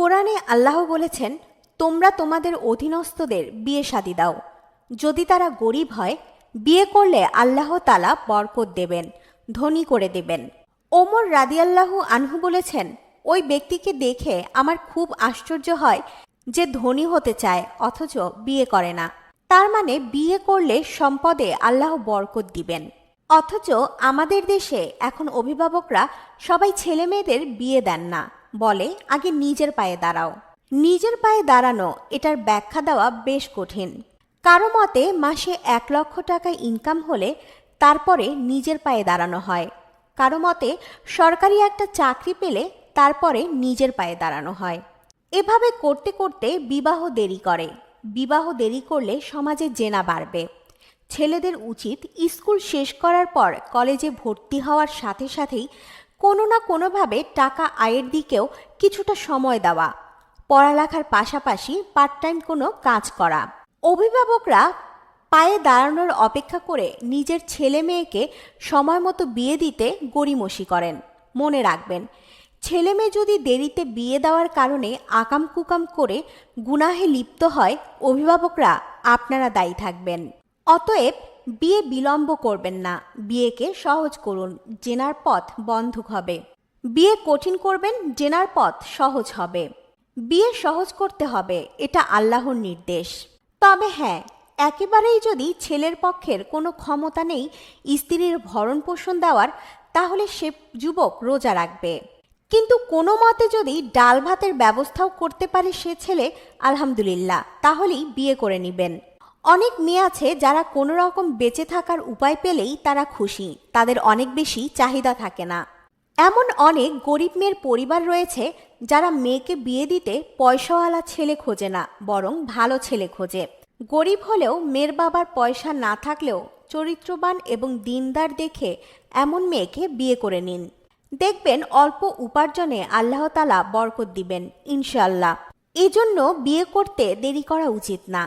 কোরআনে আল্লাহ বলেছেন, তোমরা তোমাদের অধীনস্থদের বিয়ে শাদি দাও। যদি তারা গরিব হয়, বিয়ে করলে আল্লাহ তালা বরকত দেবেন, ধনী করে দেবেন। ওমর রাদিয়াল্লাহু আনহু বলেছেন, ওই ব্যক্তিকে দেখে আমার খুব আশ্চর্য হয় যে ধনী হতে চায়, অথচ বিয়ে করে না। তার মানে বিয়ে করলে সম্পদে আল্লাহ বরকত দিবেন। অথচ আমাদের দেশে এখন অভিভাবকরা সবাই ছেলে মেয়েদের বিয়ে দেন না। বলে, আগে নিজের পায়ে দাঁড়াও। নিজের পায়ে দাঁড়ানো, এটার ব্যাখ্যা দেওয়া বেশ কঠিন। কারও মতে, মাসে এক লক্ষ টাকা ইনকাম হলে তারপরে নিজের পায়ে দাঁড়ানো হয়। কারও মতে, সরকারি একটা চাকরি পেলে তারপরে নিজের পায়ে দাঁড়ানো হয়। এভাবে করতে করতে বিবাহ দেরি করে। বিবাহ দেরি করলে সমাজে জেনা বাড়বে। ছেলেদের উচিত স্কুল শেষ করার পর কলেজে ভর্তি হওয়ার সাথে সাথেই কোনো না কোনোভাবে টাকা আয়ের দিকেও কিছুটা সময় দেওয়া, পড়ালেখার পাশাপাশি পার্ট টাইম কোনো কাজ করা। অভিভাবকরা পায়ে দাঁড়ানোর অপেক্ষা করে নিজের ছেলে মেয়েকে সময় মতো বিয়ে দিতে গড়িমসি করেন, মনে রাখবেন। ছেলে মেয়ে যদি দেরিতে বিয়ে দেওয়ার কারণে আকাম কুকাম করে গুনাহে লিপ্ত হয়, অভিভাবকরা আপনারা দায়ী থাকবেন। অতএব বিয়ে বিলম্ব করবেন না, বিয়েকে সহজ করুন, জেনার পথ বন্ধ হবে। বিয়ে কঠিন করবেন, জেনার পথ সহজ হবে। বিয়ে সহজ করতে হবে, এটা আল্লাহর নির্দেশ। তবে হ্যাঁ একেবারেই যদি ছেলের পক্ষের কোনো ক্ষমতা নেই, স্ত্রীর ভরণ পোষণ দেওয়ার, তাহলে সে যুবক রোজা রাখবে। কিন্তু কোনো মতে যদি ডাল ভাতের ব্যবস্থাও করতে পারে সে ছেলে, আলহামদুলিল্লাহ, তাহলেই বিয়ে করে নেবেন। অনেক মেয়ে আছে যারা কোনো রকম বেঁচে থাকার উপায় পেলেই তারা খুশি। তাদের অনেক বেশি চাহিদা থাকে না। এমন অনেক গরিব মেয়ের পরিবার রয়েছে যারা মেয়েকে বিয়ে দিতে পয়সাওয়ালা ছেলে খোঁজে না, বরং ভালো ছেলে খোঁজে। গরিব হলেও মেয়ের বাবার পয়সা না থাকলেও চরিত্রবান এবং দিনদার দেখে এমন মেয়েকে বিয়ে করে নিন। দেখবেন অল্প উপার্জনে আল্লাহ তালা বরকত দিবেন ইনশাল্লাহ এজন্য বিয়ে করতে দেরি করা উচিত না।